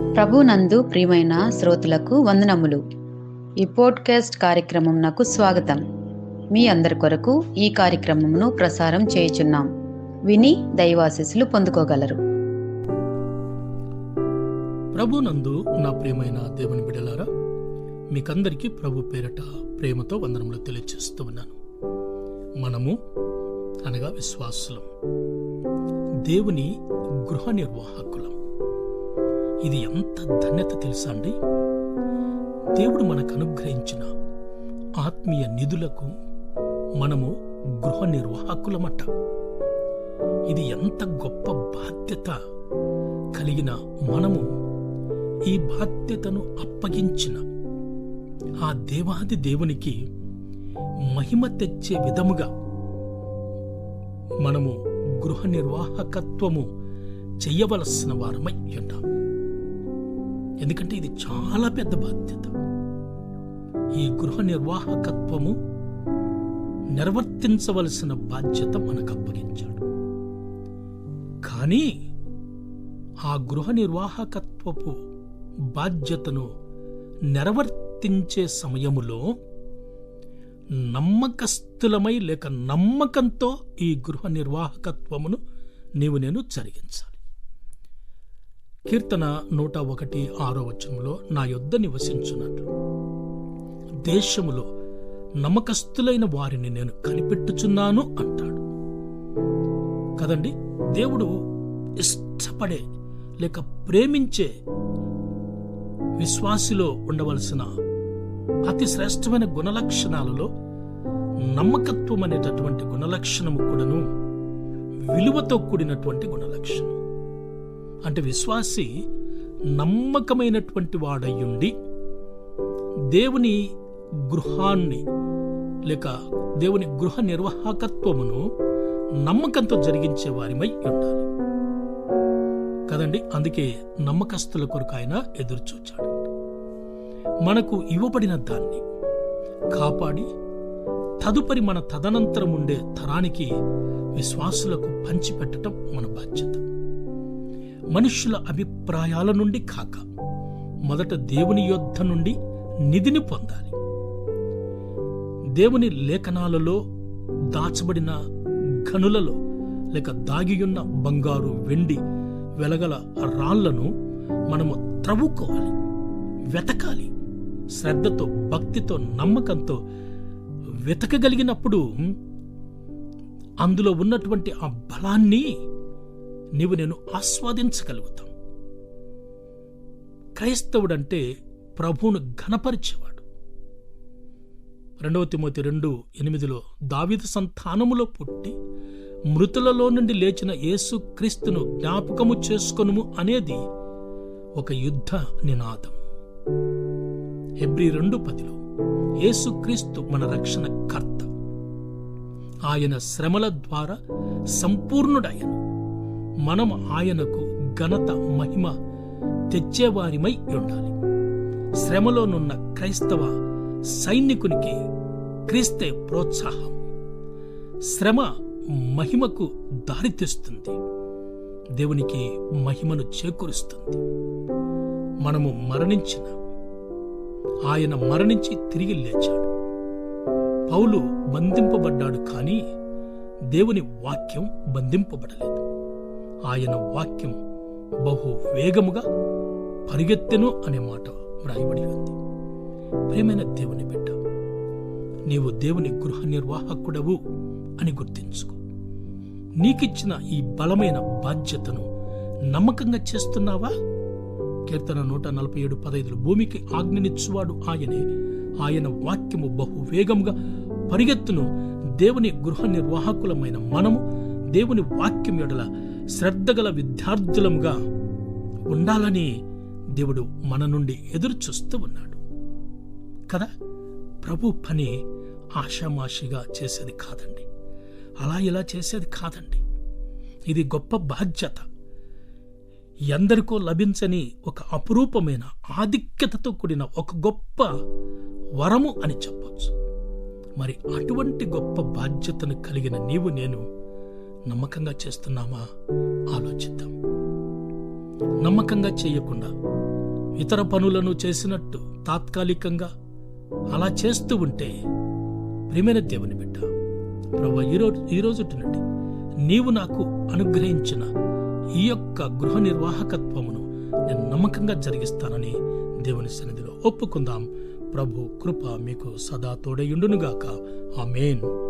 ప్రభునందు ప్రియమైన శ్రోతలకు వందనములు. ఈ పోడ్కాస్ట్ కార్యక్రమం నాకు స్వాగతం. మీ అందరి కొరకు ఈ కార్యక్రమమును ప్రసారం చేయుచున్నాం. విని దైవాశీస్సులు పొందుకోగలరు. ప్రభునందు నా ప్రియమైన దేవుని బిడలారా మీకందరికీ ప్రభు పేరట ప్రేమతో వందనములు తెలియజేస్తూ ఉన్నాను. మనము అనగా విశ్వాసులం. దేవుని గృహ నిర్వాహకులం. ఇది ఎంత ధన్యత తెలుసా అండి? దేవుడు మనకు అనుగ్రహించిన ఆత్మీయ నిధులకు మనము గృహ నిర్వాహకులమట. ఇది ఎంత గొప్ప బాధ్యత కలిగిన మనము ఈ బాధ్యతను అప్పగించిన ఆ దేవాది దేవునికి మహిమ తెచ్చే విధముగా మనము గృహ నిర్వాహకత్వము చెయ్యవలసిన వారమై ఉంటాం. ఎందుకంటే ఇది చాలా పెద్ద బాధ్యత. ఈ గృహ నిర్వాహకత్వము నిర్వర్తించవలసిన బాధ్యత మనకు అప్పగించాడు. కానీ ఆ గృహ నిర్వాహకత్వపు బాధ్యతను నిర్వర్తించే సమయములో నమ్మకస్తులమై లేక నమ్మకంతో ఈ గృహ నిర్వాహకత్వమును నీవు నేను జరిగించాలి. కీర్తన నూట ఒకటి ఆరో వచనంలో నా యొద్ద నివసించున్నట్లు దేశములో నమ్మకస్తులైన వారిని నేను కనిపెట్టుచున్నాను అంటాడు. కదండి దేవుడు ఇష్టపడే లేక ప్రేమించే విశ్వాసిలో ఉండవలసిన అతి శ్రేష్టమైన గుణలక్షణాలలో నమ్మకత్వం అనేటటువంటి గుణలక్షణము కూడాను విలువతో కూడినటువంటి గుణలక్షణం. అంటే విశ్వాసి నమ్మకమైనటువంటి వాడయ్యుండి దేవుని గృహాన్ని లేక దేవుని గృహ నిర్వాహకత్వమును నమ్మకంతో జరిగించే వారిమై ఉండాలి. కదండి? అందుకే నమ్మకస్తుల కొరకు ఆయన ఎదురుచూచాడు. మనకు ఇవ్వబడిన దాన్ని కాపాడి తదుపరి మన తదనంతరం ఉండే తరానికి విశ్వాసులకు పంచిపెట్టడం మన బాధ్యత. మనుష్యుల అభిప్రాయాల నుండి కాక మొదట దేవుని యొద్ధ నుండి నిధిని పొందాలి. దేవుని లేఖనాలలో దాచబడిన గనులలో లేక దాగియున్న బంగారు వెండి వెలగల రాళ్ళను మనము త్రవ్వుకోవాలి వెతకాలి. శ్రద్ధతో భక్తితో నమ్మకంతో వెతకగలిగినప్పుడు అందులో ఉన్నటువంటి ఆ బలాన్ని నీవు నేను ఆస్వాదించగలుగుతాం. క్రైస్తవుడంటే ప్రభువును ఘనపరిచేవాడు. రెండవ తిమోతి రెండు ఎనిమిదిలో దావిద సంతానములో పుట్టి మృతులలో నుండి లేచిన యేసు క్రీస్తును జ్ఞాపకము చేసుకొనుము అనేది ఒక యుద్ధ నినాదం. హెబ్రి రెండు పదిలో యేసుక్రీస్తు మన రక్షణ కర్త. ఆయన శ్రమల ద్వారా సంపూర్ణుడయ్యను. మనం ఆయనకు ఘనత మహిమ తెచ్చేవారిమై ఉండాలి. శ్రమలోనున్న క్రైస్తవ సైనికునికి క్రీస్తే ప్రోత్సాహం. శ్రమ మహిమకు దారితీస్తుంది. దేవునికి మహిమను చేకూరుస్తుంది. మనము మరణించిన ఆయన మరణించి తిరిగి లేచాడు. పౌలు బంధింపబడ్డాడు కానీ దేవుని వాక్యం బంధింపబడలేదు. ఆయన వాక్యం బహు వేగముగా పరిగెత్తెను అనే మాట వ్రాయబడి ఉంది. ప్రేమైన దేవుని బిడ్డ నీవు దేవుని గృహ నిర్వాహకుడవు అని గుర్తించుకో. నీకిచ్చిన ఈ బలమైన బాధ్యతను నమ్మకంగా చేస్తున్నావా? కీర్తన నూట నలభై ఏడు పదైదులు భూమికి ఆజ్ఞనిచ్చువాడు ఆయనే. ఆయన వాక్యము బహు వేగంగా పరిగెత్తును. దేవుని గృహ నిర్వాహకులమైన మనము దేవుని వాక్యం ఎడల శ్రద్ధగల విద్యార్థులముగా ఉండాలని దేవుడు మన నుండి ఎదురు చూస్తూ ఉన్నాడు. కదా? ప్రభు పని ఆషామాషిగా చేసేది కాదండి. అలా ఇలా చేసేది కాదండి. ఇది గొప్ప బాధ్యత. ఎందరికో లభించని ఒక అపురూపమైన ఆధిక్యతతో కూడిన ఒక గొప్ప వరము అని చెప్పొచ్చు. మరి అటువంటి గొప్ప బాధ్యతను కలిగిన నీవు నేను నమ్మకంగా చేస్తున్నామా? ఆలోచిద్దాం. నమ్మకంగా చేయకుండా ఇతర పనులను చేసినట్టు తాత్కాలికంగా అలా చేస్తూ ఉంటే ప్రియమైన దేవుని బిడ్డ ప్రభు ఈరోజు ఈ నుండి నీవు నాకు అనుగ్రహించిన ఈ యొక్క గృహ నిర్వాహకత్వమును నేను నమ్మకంగా జరిగిస్తానని దేవుని సన్నిధిలో ఒప్పుకుందాం. ప్రభు కృప మీకు సదా తోడయుండునుగాక ఆమేన్.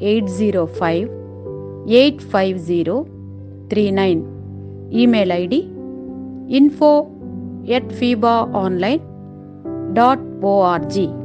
805 850 39 email id info at fibaonline.org